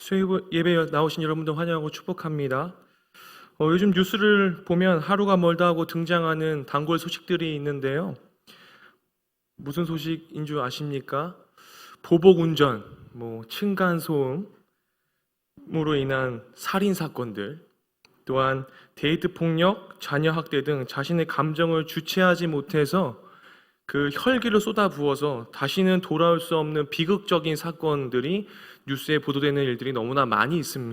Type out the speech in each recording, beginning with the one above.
수요 예배 나오신 여러분들 환영하고 축복합니다. 어, 요즘 뉴스를 보면 하루가 멀다 하고 등장하는 단골 소식들이 있는데요. 무슨 소식인 줄 아십니까? 보복 운전, 뭐 층간 소음으로 인한 살인 사건들, 또한 데이트 폭력, 자녀 학대 등 자신의 감정을 주체하지 못해서 그 혈기를 쏟아 부어서 다시는 돌아올 수 없는 비극적인 사건들이 뉴스에 보도되는 일들이 너무나 많이 있습,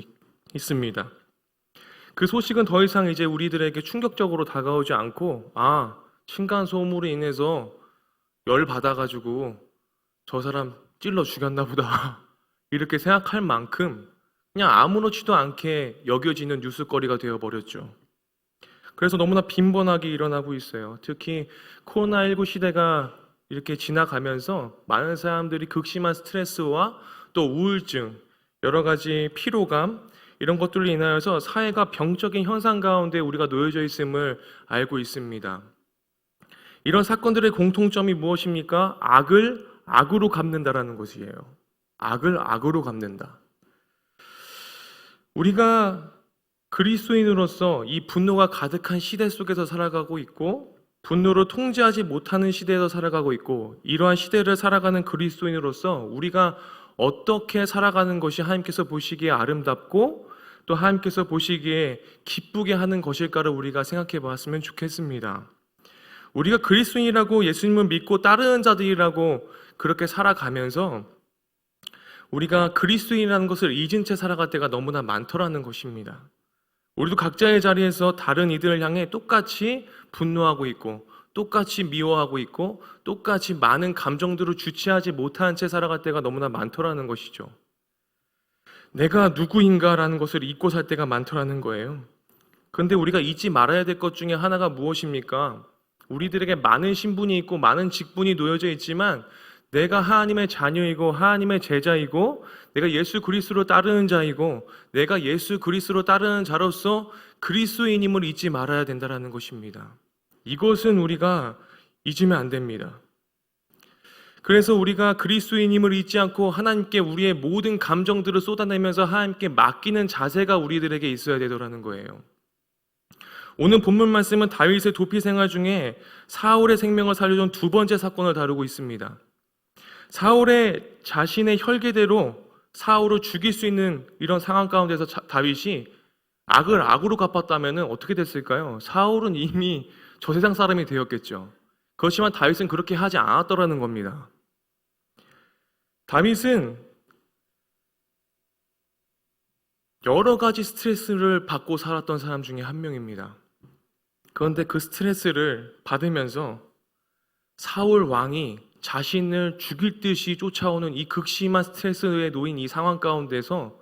있습니다. 그 소식은 더 이상 이제 우리들에게 충격적으로 다가오지 않고 아 층간 소음으로 인해서 열 받아가지고 저 사람 찔러 죽였나 보다 이렇게 생각할 만큼 그냥 아무렇지도 않게 여겨지는 뉴스거리가 되어버렸죠. 그래서 너무나 빈번하게 일어나고 있어요. 특히 코로나19 시대가 이렇게 지나가면서 많은 사람들이 극심한 스트레스와 또 우울증, 여러 가지 피로감, 이런 것들로 인하여서 사회가 병적인 현상 가운데 우리가 놓여져 있음을 알고 있습니다. 이런 사건들의 공통점이 무엇입니까? 악을 악으로 갚는다라는 것이에요. 악을 악으로 갚는다. 우리가 그리스도인으로서 이 분노가 가득한 시대 속에서 살아가고 있고 분노로 통제하지 못하는 시대에서 살아가고 있고 이러한 시대를 살아가는 그리스도인으로서 우리가 어떻게 살아가는 것이 하나님께서 보시기에 아름답고 또 하나님께서 보시기에 기쁘게 하는 것일까를 우리가 생각해 보았으면 좋겠습니다. 우리가 그리스도인이라고 예수님을 믿고 따르는 자들이라고 그렇게 살아가면서 우리가 그리스도인이라는 것을 잊은 채 살아갈 때가 너무나 많더라는 것입니다. 우리도 각자의 자리에서 다른 이들을 향해 똑같이 분노하고 있고 똑같이 미워하고 있고 똑같이 많은 감정들을 주체하지 못한 채 살아갈 때가 너무나 많더라는 것이죠. 내가 누구인가라는 것을 잊고 살 때가 많더라는 거예요. 그런데 우리가 잊지 말아야 될 것 중에 하나가 무엇입니까? 우리들에게 많은 신분이 있고 많은 직분이 놓여져 있지만 내가 하나님의 자녀이고 하나님의 제자이고 내가 예수 그리스도로 따르는 자이고 내가 예수 그리스도로 따르는 자로서 그리스도인임을 잊지 말아야 된다라는 것입니다. 이것은 우리가 잊으면 안 됩니다. 그래서 우리가 그리스도인임을 잊지 않고 하나님께 우리의 모든 감정들을 쏟아내면서 하나님께 맡기는 자세가 우리들에게 있어야 되더라는 거예요. 오늘 본문 말씀은 다윗의 도피 생활 중에 사울의 생명을 살려준 두 번째 사건을 다루고 있습니다. 사울의 자신의 혈기대로 사울을 죽일 수 있는 이런 상황 가운데서 자- 다윗이 악을 악으로 갚았다면 어떻게 됐을까요? 사울은 이미 저 세상 사람이 되었겠죠. 그렇지만 다윗은 그렇게 하지 않았더라는 겁니다. 다윗은 여러 가지 스트레스를 받고 살았던 사람 중에 한 명입니다. 그런데 그 스트레스를 받으면서 사울 왕이 자신을 죽일 듯이 쫓아오는 이 극심한 스트레스에 놓인 이 상황 가운데서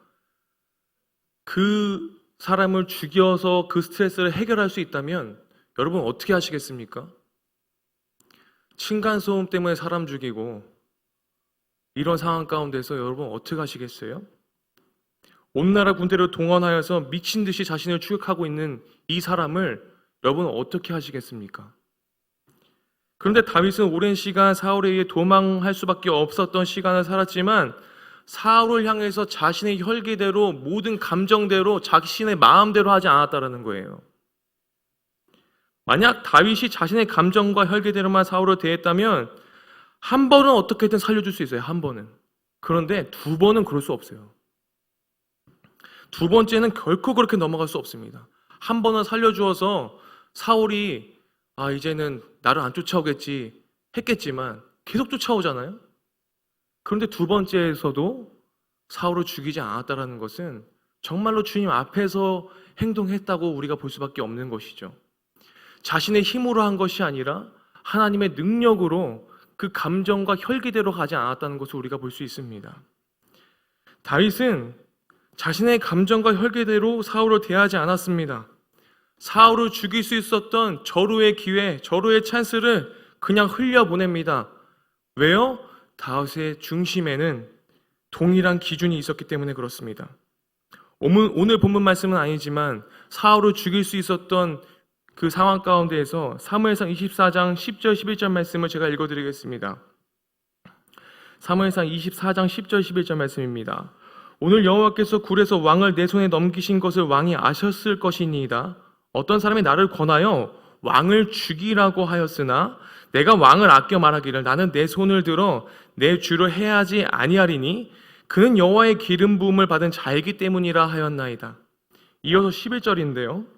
그 사람을 죽여서 그 스트레스를 해결할 수 있다면 여러분 어떻게 하시겠습니까? 층간 소음 때문에 사람 죽이고 이런 상황 가운데서 여러분 어떻게 하시겠어요? 온 나라 군대를 동원하여서 미친 듯이 자신을 추격하고 있는 이 사람을 여러분 어떻게 하시겠습니까? 그런데 다윗은 오랜 시간 사울에 의해 도망할 수밖에 없었던 시간을 살았지만 사울을 향해서 자신의 혈기대로 모든 감정대로 자신의 마음대로 하지 않았다라는 거예요. 만약 다윗이 자신의 감정과 혈기대로만 사울을 대했다면 한 번은 어떻게든 살려줄 수 있어요. 한 번은. 그런데 두 번은 그럴 수 없어요. 두 번째는 결코 그렇게 넘어갈 수 없습니다. 한 번은 살려주어서 사울이 아 이제는 나를 안 쫓아오겠지 했겠지만 계속 쫓아오잖아요. 그런데 두 번째에서도 사울을 죽이지 않았다라는 것은 정말로 주님 앞에서 행동했다고 우리가 볼 수밖에 없는 것이죠. 자신의 힘으로 한 것이 아니라 하나님의 능력으로 그 감정과 혈기대로 가지 않았다는 것을 우리가 볼 수 있습니다. 다윗은 자신의 감정과 혈기대로 사울을 대하지 않았습니다. 사울을 죽일 수 있었던 절호의 기회, 절호의 찬스를 그냥 흘려보냅니다. 왜요? 다윗의 중심에는 동일한 기준이 있었기 때문에 그렇습니다. 오늘, 본문 말씀은 아니지만 사울을 죽일 수 있었던 그 상황 가운데에서 사무엘상 24장 10절 11절 말씀을 제가 읽어드리겠습니다. 사무엘상 24장 10절 11절 말씀입니다. 오늘 여호와께서 굴에서 왕을 내 손에 넘기신 것을 왕이 아셨을 것이니이다. 어떤 사람이 나를 권하여 왕을 죽이라고 하였으나 내가 왕을 아껴 말하기를 나는 내 손을 들어 내 주를 해하지 아니하리니 그는 여호와의 기름 부음을 받은 자이기 때문이라 하였나이다. 이어서 11절인데요.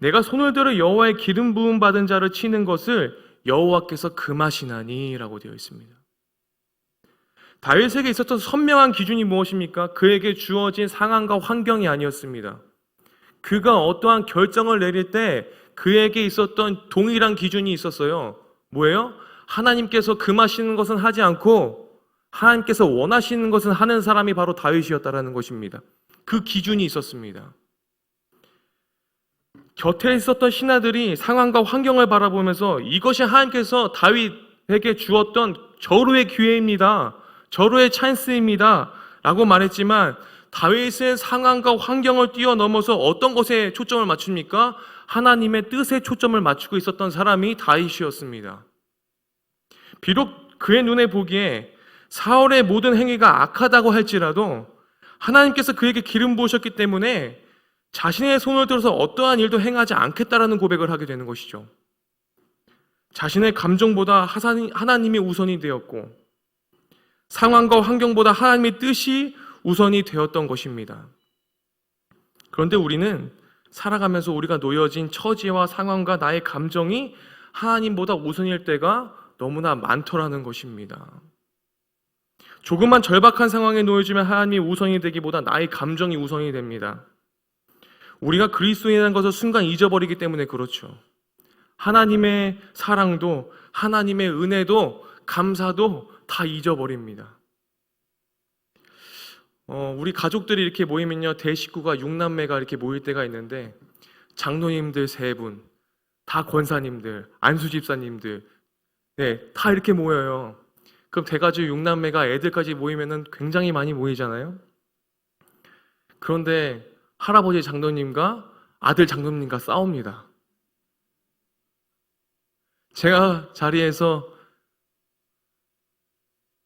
내가 손을 들어 여호와의 기름 부음 받은 자를 치는 것을 여호와께서 금하시나니라고 되어 있습니다. 다윗에게 있었던 선명한 기준이 무엇입니까? 그에게 주어진 상황과 환경이 아니었습니다. 그가 어떠한 결정을 내릴 때 그에게 있었던 동일한 기준이 있었어요. 뭐예요? 하나님께서 금하시는 것은 하지 않고 하나님께서 원하시는 것은 하는 사람이 바로 다윗이었다라는 것입니다. 그 기준이 있었습니다. 곁에 있었던 신하들이 상황과 환경을 바라보면서 이것이 하나님께서 다윗에게 주었던 절호의 기회입니다. 절호의 찬스입니다. 라고 말했지만 다윗은 상황과 환경을 뛰어넘어서 어떤 것에 초점을 맞춥니까? 하나님의 뜻에 초점을 맞추고 있었던 사람이 다윗이었습니다. 비록 그의 눈에 보기에 사울의 모든 행위가 악하다고 할지라도 하나님께서 그에게 기름 부으셨기 때문에 자신의 손을 들어서 어떠한 일도 행하지 않겠다라는 고백을 하게 되는 것이죠. 자신의 감정보다 하나님이 우선이 되었고 상황과 환경보다 하나님의 뜻이 우선이 되었던 것입니다. 그런데 우리는 살아가면서 우리가 놓여진 처지와 상황과 나의 감정이 하나님보다 우선일 때가 너무나 많더라는 것입니다. 조금만 절박한 상황에 놓여지면 하나님이 우선이 되기보다 나의 감정이 우선이 됩니다. 우리가 그리스도인이라는 것을 순간 잊어버리기 때문에 그렇죠. 하나님의 사랑도 하나님의 은혜도 감사도 다 잊어버립니다. 어, 우리 가족들이 이렇게 모이면요 대식구가 6남매가 이렇게 모일 때가 있는데 장로님들 세 분, 다 권사님들, 안수 집사님들, 네, 다 이렇게 모여요. 그럼 대가족 6남매가 애들까지 모이면은 굉장히 많이 모이잖아요. 그런데 할아버지 장로님과 아들 장로님과 싸웁니다. 제가 자리에서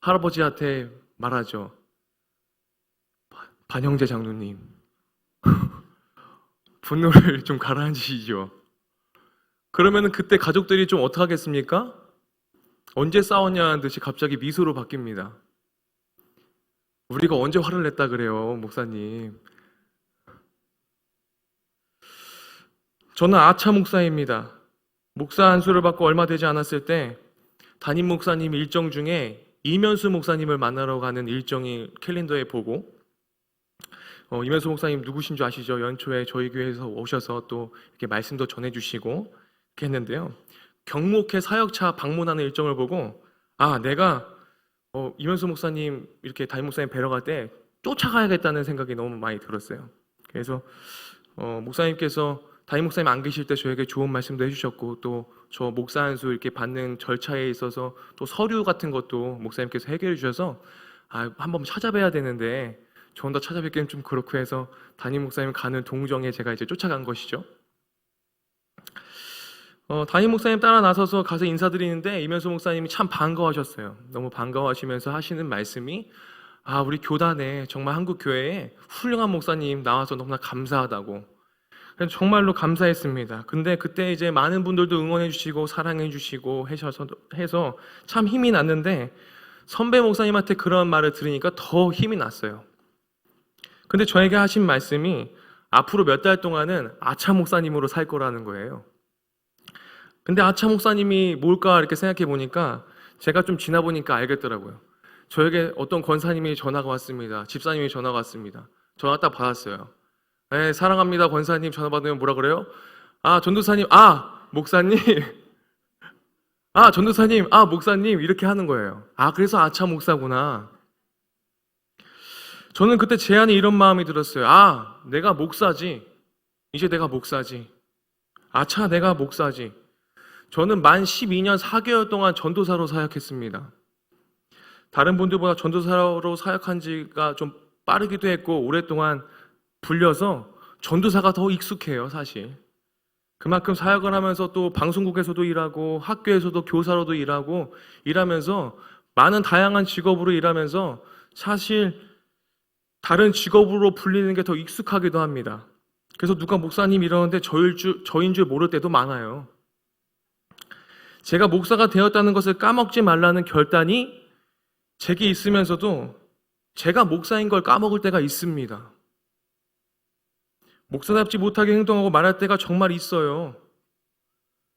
할아버지한테 말하죠. 반형제 장로님, 분노를 좀 가라앉히시죠. 그러면은 그때 가족들이 좀 어떡하겠습니까? 언제 싸웠냐는 듯이 갑자기 미소로 바뀝니다. 우리가 언제 화를 냈다 그래요, 목사님. 저는 아차 목사입니다. 목사 안수를 받고 얼마 되지 않았을 때 담임 목사님 일정 중에 이면수 목사님을 만나러 가는 일정이 캘린더에 보고 어, 이면수 목사님 누구신 줄 아시죠? 연초에 저희 교회에서 오셔서 또 이렇게 말씀도 전해주시고 했는데요. 경목회 사역차 방문하는 일정을 보고 아 내가 어, 이면수 목사님 이렇게 담임 목사님 뵈러 갈 때 쫓아가야겠다는 생각이 너무 많이 들었어요. 그래서 어, 목사님께서 담임 목사님 안 계실 때 저에게 좋은 말씀도 해주셨고 또 저 목사 안수 이렇게 받는 절차에 있어서 또 서류 같은 것도 목사님께서 해결해 주셔서 아 한번 찾아뵈야 되는데 저 혼자 찾아뵙기는 좀 그렇고 해서 담임 목사님 가는 동정에 제가 이제 쫓아간 것이죠. 어, 담임 목사님 따라 나서서 가서 인사드리는데 이면수 목사님이 참 반가워하셨어요. 너무 반가워하시면서 하시는 말씀이 아 우리 교단에 정말 한국 교회에 훌륭한 목사님 나와서 너무나 감사하다고 정말로 감사했습니다. 근데 그때 이제 많은 분들도 응원해 주시고 사랑해 주시고 해셔서 해서 참 힘이 났는데 선배 목사님한테 그런 말을 들으니까 더 힘이 났어요. 근데 저에게 하신 말씀이 앞으로 몇 달 동안은 아차 목사님으로 살 거라는 거예요. 근데 아차 목사님이 뭘까 이렇게 생각해 보니까 제가 좀 지나 보니까 알겠더라고요. 저에게 어떤 권사님이 전화가 왔습니다. 집사님이 전화가 왔습니다. 전화 딱 받았어요. 네, 사랑합니다. 권사님 전화 받으면 뭐라 그래요? 아, 전도사님, 아, 목사님. 아, 전도사님, 아, 목사님 이렇게 하는 거예요. 아, 그래서 아차 목사구나. 저는 그때 제 안에 이런 마음이 들었어요. 아, 내가 목사지. 이제 내가 목사지. 아차, 내가 목사지. 저는 만 12년 4개월 동안 전도사로 사역했습니다. 다른 분들보다 전도사로 사역한 지가 좀 빠르기도 했고, 오랫동안 불려서 전도사가 더 익숙해요, 사실. 그만큼 사역을 하면서 또 방송국에서도 일하고, 학교에서도 교사로도 일하고, 일하면서 많은 다양한 직업으로 일하면서 사실 다른 직업으로 불리는 게 더 익숙하기도 합니다. 그래서 누가 목사님 이러는데 저일 줄, 저인 줄 모를 때도 많아요. 제가 목사가 되었다는 것을 까먹지 말라는 결단이 제게 있으면서도 제가 목사인 걸 까먹을 때가 있습니다. 목사답지 못하게 행동하고 말할 때가 정말 있어요.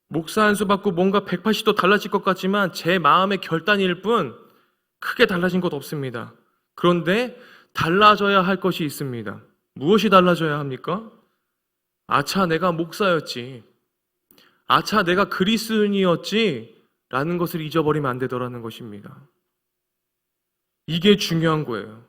목사 한 수 받고 뭔가 180도 달라질 것 같지만 제 마음의 결단일 뿐 크게 달라진 것 없습니다. 그런데 달라져야 할 것이 있습니다. 무엇이 달라져야 합니까? 아차, 내가 목사였지. 아차, 내가 그리스인이었지. 라는 것을 잊어버리면 안 되더라는 것입니다. 이게 중요한 거예요.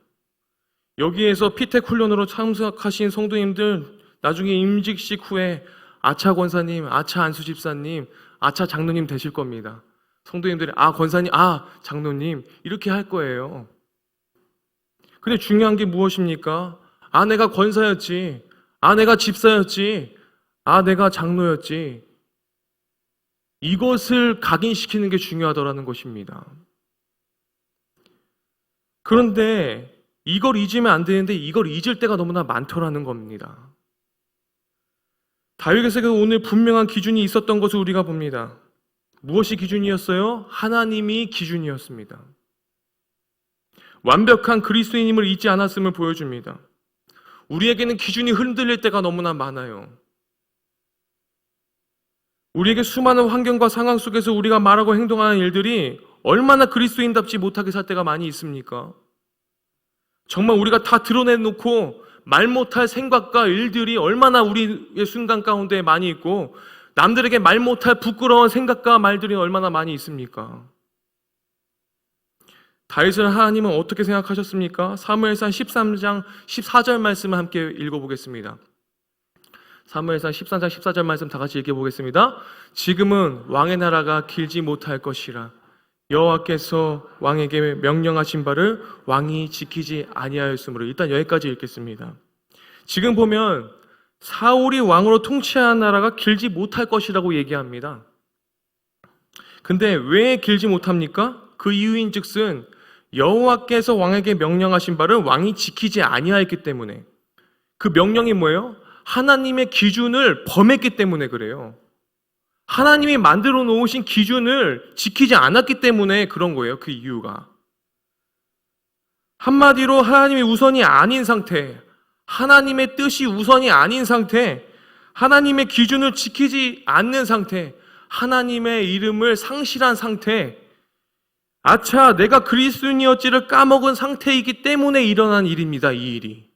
여기에서 피텍 훈련으로 참석하신 성도님들 나중에 임직식 후에 아차 권사님, 아차 안수 집사님, 아차 장로님 되실 겁니다. 성도님들이 아 권사님, 아 장로님 이렇게 할 거예요. 근데 중요한 게 무엇입니까? 아 내가 권사였지, 아 내가 집사였지, 아 내가 장로였지. 이것을 각인시키는 게 중요하더라는 것입니다. 그런데 이걸 잊으면 안 되는데 이걸 잊을 때가 너무나 많더라는 겁니다. 다윗에게 오늘 분명한 기준이 있었던 것을 우리가 봅니다. 무엇이 기준이었어요? 하나님이 기준이었습니다. 완벽한 그리스도인임을 잊지 않았음을 보여줍니다. 우리에게는 기준이 흔들릴 때가 너무나 많아요. 우리에게 수많은 환경과 상황 속에서 우리가 말하고 행동하는 일들이 얼마나 그리스도인답지 못하게 살 때가 많이 있습니까? 정말 우리가 다 드러내놓고 말 못할 생각과 일들이 얼마나 우리의 순간 가운데 많이 있고 남들에게 말 못할 부끄러운 생각과 말들이 얼마나 많이 있습니까? 다윗을 하나님은 어떻게 생각하셨습니까? 사무엘상 13장 14절 말씀을 함께 읽어보겠습니다. 사무엘상 13장 14절 말씀 다 같이 읽어보겠습니다. 지금은 왕의 나라가 길지 못할 것이라 여호와께서 왕에게 명령하신 바를 왕이 지키지 아니하였으므로 일단 여기까지 읽겠습니다. 지금 보면 사울이 왕으로 통치한 나라가 길지 못할 것이라고 얘기합니다. 근데 왜 길지 못합니까? 그 이유인즉슨 여호와께서 왕에게 명령하신 바를 왕이 지키지 아니하였기 때문에 그 명령이 뭐예요? 하나님의 기준을 범했기 때문에 그래요. 하나님이 만들어 놓으신 기준을 지키지 않았기 때문에 그런 거예요. 그 이유가. 한마디로 하나님이 우선이 아닌 상태, 하나님의 뜻이 우선이 아닌 상태, 하나님의 기준을 지키지 않는 상태, 하나님의 이름을 상실한 상태, 아차, 내가 그리스도인이었지를 까먹은 상태이기 때문에 일어난 일입니다, 이 일이.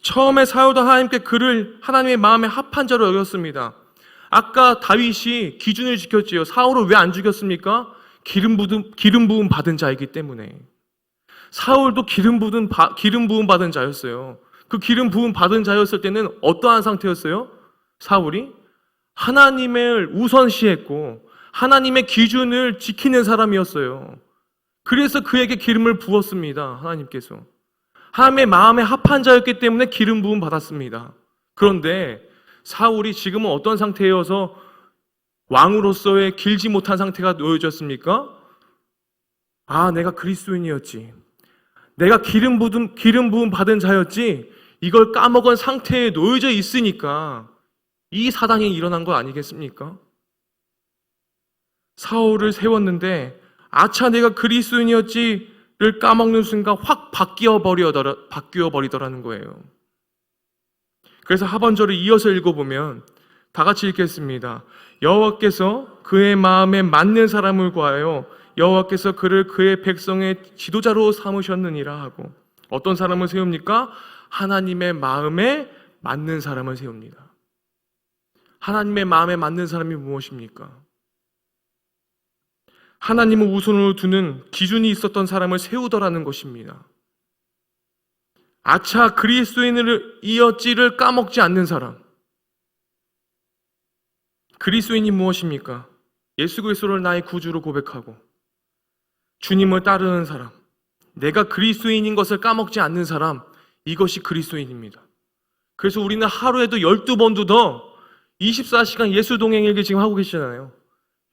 처음에 사울도 하나님께 그를 하나님의 마음에 합한 자로 여겼습니다. 아까 다윗이 기준을 지켰지요. 사울을 왜 안 죽였습니까? 기름 부음 기름 부음 받은 자이기 때문에. 사울도 기름 부은 기름 부음 받은 자였어요. 그 기름 부음 받은 자였을 때는 어떠한 상태였어요? 사울이 하나님을 우선시했고 하나님의 기준을 지키는 사람이었어요. 그래서 그에게 기름을 부었습니다. 하나님께서. 하나님의 마음에 합한 자였기 때문에 기름 부음 받았습니다. 그런데 사울이 지금은 어떤 상태여서 왕으로서의 길지 못한 상태가 놓여졌습니까? 아, 내가 그리스도인이었지. 내가 기름 부음, 기름 부음 받은 자였지. 이걸 까먹은 상태에 놓여져 있으니까 이 사단이 일어난 거 아니겠습니까? 사울을 세웠는데 아차 내가 그리스도인이었지를 까먹는 순간 확 바뀌어 버리더라 바뀌어 버리더라는 거예요. 그래서 하반절을 이어서 읽어보면 다 같이 읽겠습니다. 여호와께서 그의 마음에 맞는 사람을 구하여 여호와께서 그를 그의 백성의 지도자로 삼으셨느니라 하고 어떤 사람을 세웁니까? 하나님의 마음에 맞는 사람을 세웁니다. 하나님의 마음에 맞는 사람이 무엇입니까? 하나님을 우선으로 두는 기준이 있었던 사람을 세우더라는 것입니다. 아차 그리스도인을 이었지를 까먹지 않는 사람. 그리스도인이 무엇입니까? 예수 그리스도를 나의 구주로 고백하고 주님을 따르는 사람. 내가 그리스도인인 것을 까먹지 않는 사람. 이것이 그리스도인입니다. 그래서 우리는 하루에도 12번도 더 24시간 예수 동행일기 지금 하고 계시잖아요.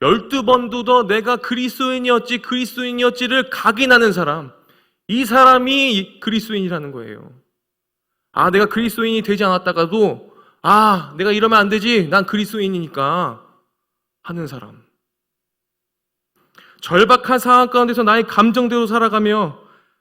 12번도 더 내가 그리스도인이었지 그리스도인이었지를 각인하는 사람. 이 사람이 그리스도인이라는 거예요. 아, 내가 그리스도인이 되지 않았다가도 아, 내가 이러면 안 되지. 난 그리스도인이니까 하는 사람. 절박한 상황 가운데서 나의 감정대로 살아가며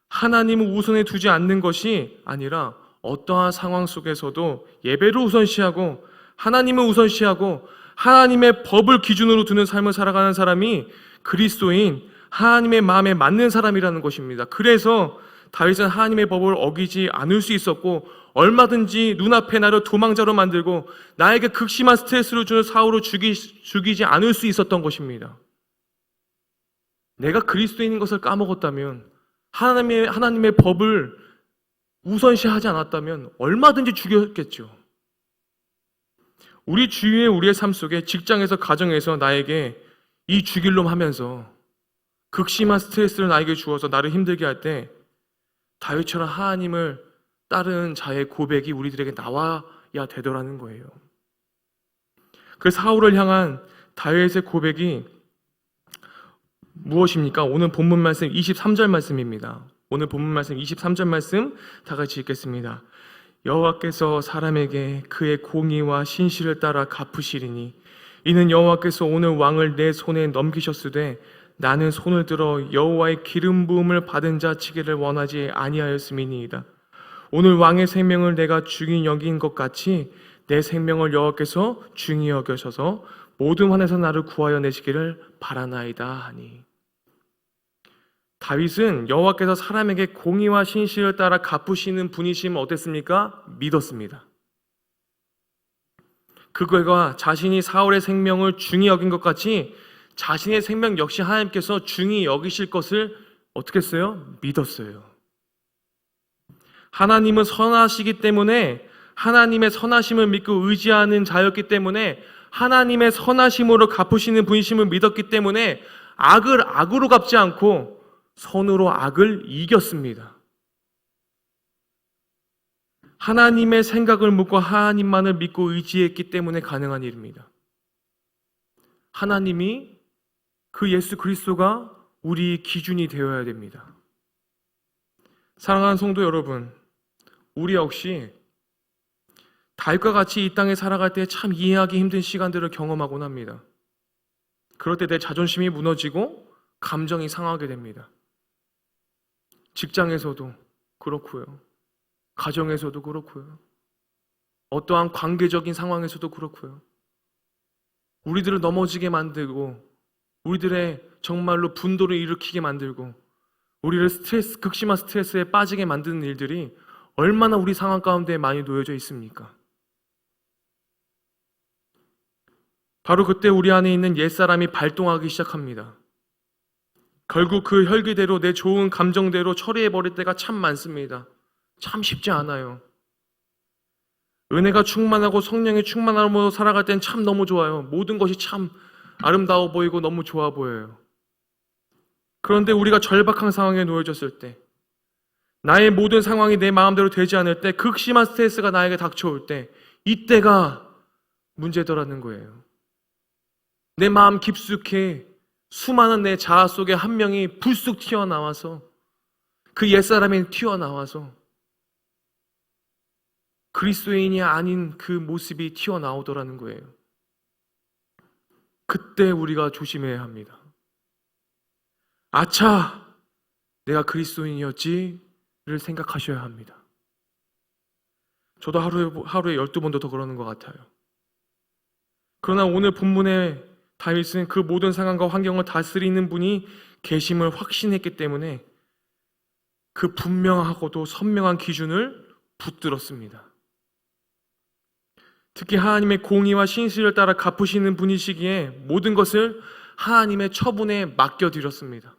하나님을 우선에 두지 않는 것이 아니라 어떠한 상황 속에서도 예배를 우선시하고 하나님을 우선시하고 하나님의 법을 기준으로 두는 삶을 살아가는 사람이 그리스도인 하나님의 마음에 맞는 사람이라는 것입니다. 그래서 다윗은 하나님의 법을 어기지 않을 수 있었고 얼마든지 눈앞에 나를 도망자로 만들고 나에게 극심한 스트레스를 주는 사울을 죽이, 죽이지 않을 수 있었던 것입니다. 내가 그리스도인인 것을 까먹었다면 하나님의 하나님의 법을 우선시하지 않았다면 얼마든지 죽였겠죠. 우리 주위의 우리의 삶 속에 직장에서 가정에서 나에게 이 죽일 놈 하면서 극심한 스트레스를 나에게 주어서 나를 힘들게 할 때 다윗처럼 하나님을 따르는 자의 고백이 우리들에게 나와야 되더라는 거예요. 그 사울을 향한 다윗의 고백이 무엇입니까? 오늘 본문 말씀 23절 말씀입니다. 오늘 본문 말씀 23절 말씀 다 같이 읽겠습니다. 여호와께서 사람에게 그의 공의와 신실을 따라 갚으시리니 이는 여호와께서 오늘 왕을 내 손에 넘기셨으되 나는 손을 들어 여호와의 기름 부음을 받은 자 치기를 원하지 아니하였음이니이다. 오늘 왕의 생명을 내가 중히 여긴 것 같이 내 생명을 여호와께서 중히 여겨셔서 모든 환에서 나를 구하여 내시기를 바라나이다 하니 다윗은 여호와께서 사람에게 공의와 신실을 따라 갚으시는 분이심을 어땠습니까? 믿었습니다. 그 결과 자신이 사울의 생명을 중히 여긴 것 같이 자신의 생명 역시 하나님께서 중히 여기실 것을 어떻게 했어요? 믿었어요. 하나님은 선하시기 때문에 하나님의 선하심을 믿고 의지하는 자였기 때문에 하나님의 선하심으로 갚으시는 분이심을 믿었기 때문에 악을 악으로 갚지 않고 선으로 악을 이겼습니다. 하나님의 생각을 묻고 하나님만을 믿고 의지했기 때문에 가능한 일입니다. 하나님이 그 예수 그리스도가 우리 기준이 되어야 됩니다. 사랑하는 성도 여러분, 우리 역시 다윗과 같이 이 땅에 살아갈 때 참 이해하기 힘든 시간들을 경험하곤 합니다. 그럴 때 내 자존심이 무너지고 감정이 상하게 됩니다. 직장에서도 그렇고요. 가정에서도 그렇고요. 어떠한 관계적인 상황에서도 그렇고요. 우리들을 넘어지게 만들고 우리들의 정말로 분도를 일으키게 만들고 우리를 스트레스 극심한 스트레스에 빠지게 만드는 일들이 얼마나 우리 상황 가운데 많이 놓여져 있습니까? 바로 그때 우리 안에 있는 옛사람이 발동하기 시작합니다. 결국 그 혈기대로 내 좋은 감정대로 처리해 버릴 때가 참 많습니다. 참 쉽지 않아요. 은혜가 충만하고 성령이 충만함으로 살아갈 땐 참 너무 좋아요. 모든 것이 참 아름다워 보이고 너무 좋아 보여요. 그런데 우리가 절박한 상황에 놓여졌을 때, 나의 모든 상황이 내 마음대로 되지 않을 때, 극심한 스트레스가 나에게 닥쳐올 때, 이때가 문제더라는 거예요. 내 마음 깊숙이 수많은 내 자아 속에 한 명이 불쑥 튀어나와서 그 옛사람이 튀어나와서 그리스도인이 아닌 그 모습이 튀어나오더라는 거예요. 그때 우리가 조심해야 합니다. 아차! 내가 그리스도인이었지를 생각하셔야 합니다. 저도 하루에, 하루에 12번도 더 그러는 것 같아요. 그러나 오늘 본문에 다윗은 그 모든 상황과 환경을 다스리는 분이 계심을 확신했기 때문에 그 분명하고도 선명한 기준을 붙들었습니다. 특히 하나님의 공의와 신실을 따라 갚으시는 분이시기에 모든 것을 하나님의 처분에 맡겨드렸습니다.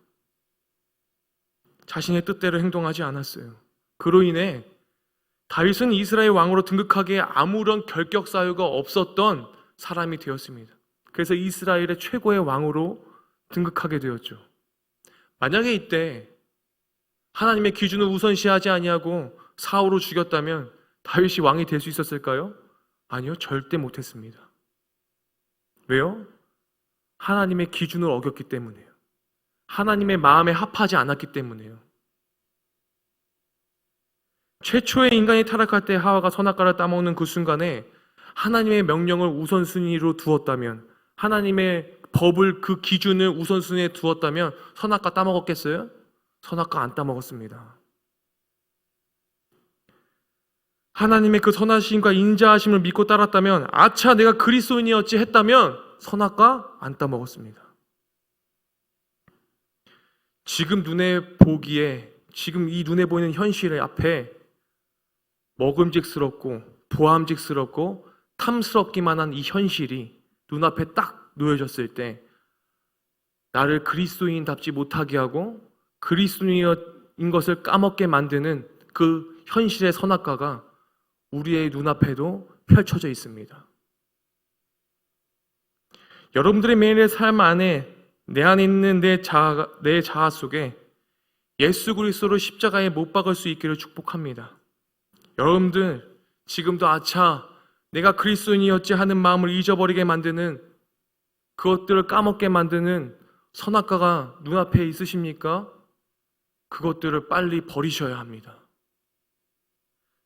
자신의 뜻대로 행동하지 않았어요. 그로 인해 다윗은 이스라엘 왕으로 등극하기에 아무런 결격 사유가 없었던 사람이 되었습니다. 그래서 이스라엘의 최고의 왕으로 등극하게 되었죠. 만약에 이때 하나님의 기준을 우선시하지 아니하고 사울을 죽였다면 다윗이 왕이 될 수 있었을까요? 아니요, 절대 못했습니다. 왜요? 하나님의 기준을 어겼기 때문에요. 하나님의 마음에 합하지 않았기 때문에요. 최초의 인간이 타락할 때 하와가 선악과를 따먹는 그 순간에 하나님의 명령을 우선순위로 두었다면 하나님의 법을 그 기준을 우선순위에 두었다면 선악과 따먹었겠어요? 선악과 안 따먹었습니다. 하나님의 그 선하심과 인자하심을 믿고 따랐다면 아차 내가 그리스도인이었지 했다면 선악과 안 따먹었습니다. 지금 눈에 보기에 지금 이 눈에 보이는 현실 앞에 먹음직스럽고 보암직스럽고 탐스럽기만 한 이 현실이 눈앞에 딱 놓여졌을 때 나를 그리스도인답지 못하게 하고 그리스도인인 것을 까먹게 만드는 그 현실의 선악과가 우리의 눈앞에도 펼쳐져 있습니다. 여러분들의 매일의 삶 안에 내 안에 있는 내 자아, 내 자아 속에 예수 그리스도로 십자가에 못 박을 수 있기를 축복합니다. 여러분들 지금도 아차 내가 그리스도인이었지 하는 마음을 잊어버리게 만드는 그것들을 까먹게 만드는 선악과가 눈앞에 있으십니까? 그것들을 빨리 버리셔야 합니다.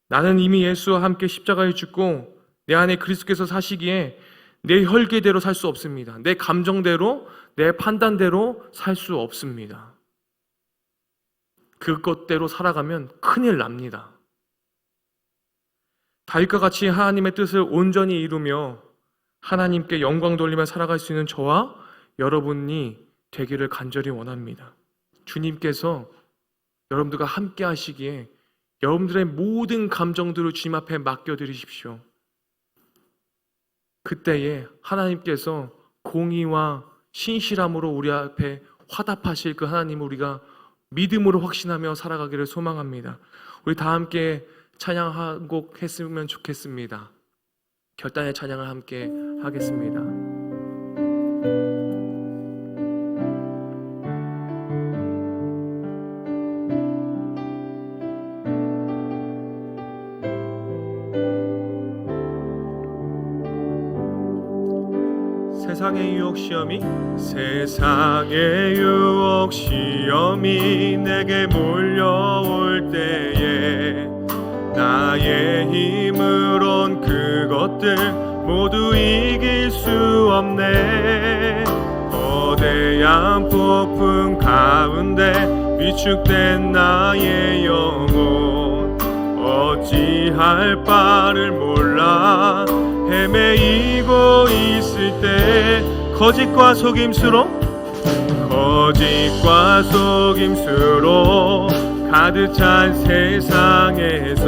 나는 이미 예수와 함께 십자가에 죽고 내 안에 그리스도께서 사시기에 내 혈기대로 살 수 없습니다. 내 감정대로, 내 판단대로 살 수 없습니다. 그것대로 살아가면 큰일 납니다. 다윗과 같이 하나님의 뜻을 온전히 이루며 하나님께 영광 돌리며 살아갈 수 있는 저와 여러분이 되기를 간절히 원합니다. 주님께서 여러분들과 함께 하시기에 여러분들의 모든 감정들을 주님 앞에 맡겨드리십시오. 그때에 하나님께서 공의와 신실함으로 우리 앞에 화답하실 그 하나님을 우리가 믿음으로 확신하며 살아가기를 소망합니다. 우리 다 함께 찬양 한 곡 했으면 좋겠습니다. 결단의 찬양을 함께 하겠습니다. 세상의 유혹 시험이 세상의 유혹 시험이 내게 몰려올 때에 나의 힘으론 그것들 모두 이길 수 없네. 거대한 폭풍 가운데 위축된 나의 영혼 어찌할 바를 몰라 헤매이고 있을 때 거짓과 속임수로 거짓과 속임수로 가득 찬 세상에서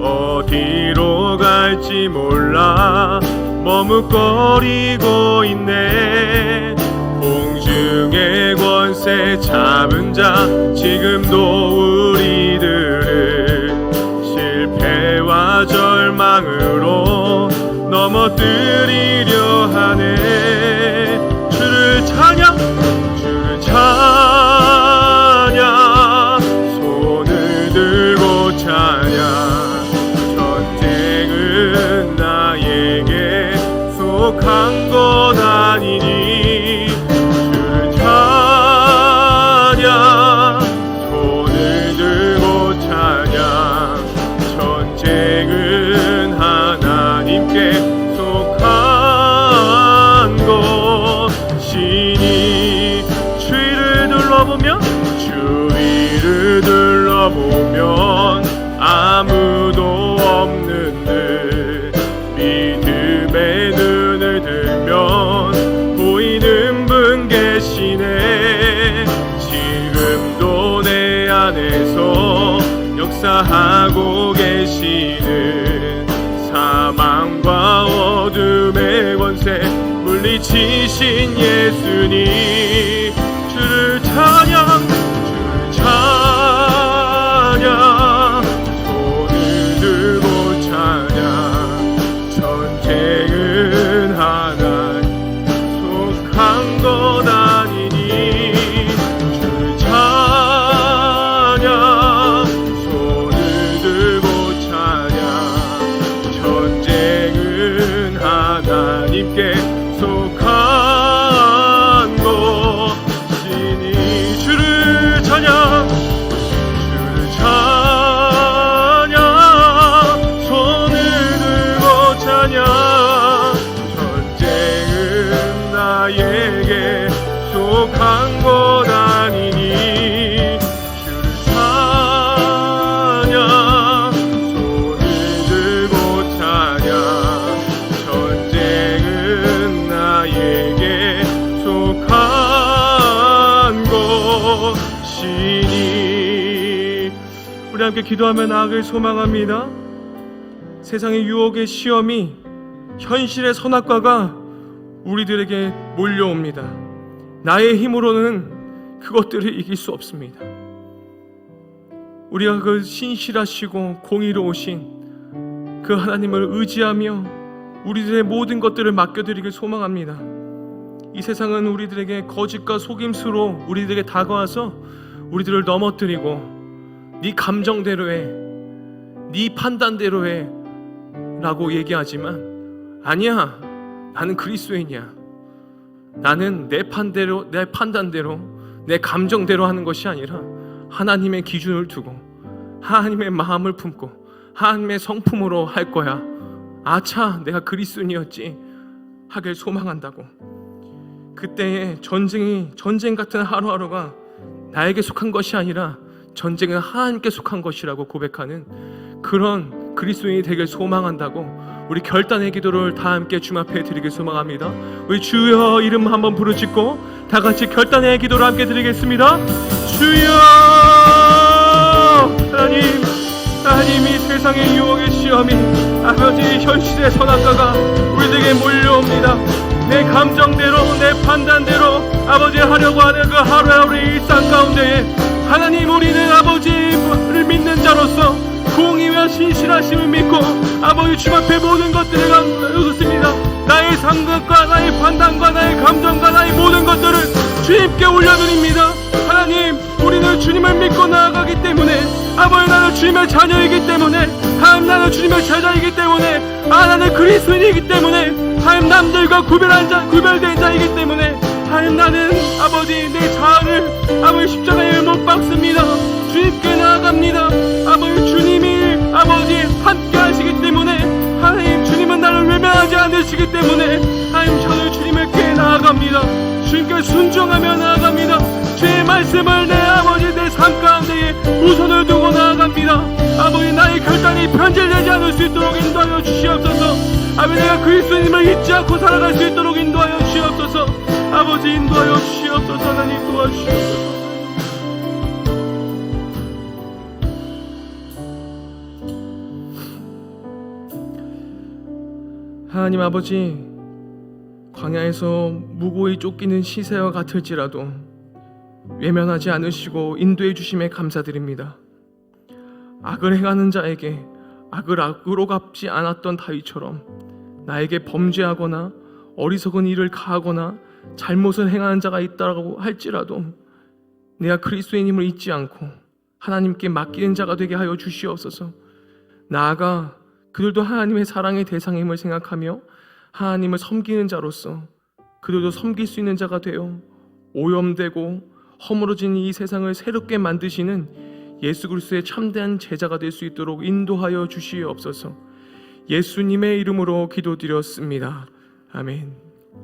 어디로 갈지 몰라 머뭇거리고 있네. 공중의 권세 잡은 자 지금도 우리들을 넘어뜨리려 하네 물리치신 예수님 함께 기도하며 나아갈 소망합니다. 세상의 유혹의 시험이 현실의 선악과가 우리들에게 몰려옵니다. 나의 힘으로는 그것들을 이길 수 없습니다. 우리가 그 신실하시고 공의로우신 그 하나님을 의지하며 우리들의 모든 것들을 맡겨드리길 소망합니다. 이 세상은 우리들에게 거짓과 속임수로 우리들에게 다가와서 우리들을 넘어뜨리고 네 감정대로 해, 네 판단대로 해. 라고 얘기하지만 아니야. 나는 그리스도인이야. 나는 내 판대로 내 판단대로 내 감정대로 하는 것이 아니라 하나님의 기준을 두고 하나님의 마음을 품고 하나님의 성품으로 할 거야. 아차 내가 그리스도인이었지. 하길 소망한다고. 그때의 전쟁이 전쟁 같은 하루하루가 나에게 속한 것이 아니라 전쟁은 하나님께 속한 것이라고 고백하는 그런 그리스도인이 되길 소망한다고 우리 결단의 기도를 다 함께 주님 앞에 드리길 소망합니다. 우리 주여 이름 한번 부르짖고 다 같이 결단의 기도를 함께 드리겠습니다. 주여 하나님 하나님 이 세상의 유혹의 시험이 아버지 현실의 선악과가 우리에게 몰려옵니다. 내 감정대로 내 판단대로 아버지 하려고 하는 그 하루하루의 일상 가운데에 하나님 우리는 아버지를 믿는 자로서 공의와 신실하심을 믿고 아버지 주님 앞에 모든 것들을 감사드렸습니다 나의 상각과 나의 판단과 나의 감정과 나의 모든 것들을 주님께 올려드립니다. 하나님 우리는 주님을 믿고 나아가기 때문에 아버지 나는 주님의 자녀이기 때문에 하나님 나는 주님의 제자이기 때문에 아 나는 그리스도인이기 때문에 하나님 남들과 구별한 자 구별된 자이기 때문에 하나님 나는 아버지 내 자아를 아버지 십자가에 못 박습니다. 주님께 나아갑니다. 아버지 주님이 아버지 함께 하시기 때문에 하나님 주님은 나를 외면하지 않으시기 때문에 하나님 저는 주님께 나아갑니다. 주님께 순종하며 나아갑니다. 주의 말씀을 내 아버지 내 삶 가운데에 우선을 두고 나아갑니다. 아버지 나의 결단이 변질되지 않을 수 있도록 인도하여 주시옵소서. 아버지 내가 그리스도님을 잊지 않고 살아갈 수 있도록 인도하여 주시옵소서 아버지 인도하여 주시옵소서 하나님 도와주시옵소서 하나님 아버지 광야에서 무고히 쫓기는 시세와 같을지라도 외면하지 않으시고 인도해 주심에 감사드립니다. 악을 행하는 자에게 악을 악으로 갚지 않았던 다윗처럼 나에게 범죄하거나 어리석은 일을 가하거나 잘못을 행하는 자가 있다고 할지라도 내가 그리스도인임을 잊지 않고 하나님께 맡기는 자가 되게 하여 주시옵소서. 나아가 그들도 하나님의 사랑의 대상임을 생각하며 하나님을 섬기는 자로서 그들도 섬길 수 있는 자가 되어 오염되고 허물어진 이 세상을 새롭게 만드시는 예수 그리스도의 참된 제자가 될 수 있도록 인도하여 주시옵소서. 예수님의 이름으로 기도드렸습니다. 아멘.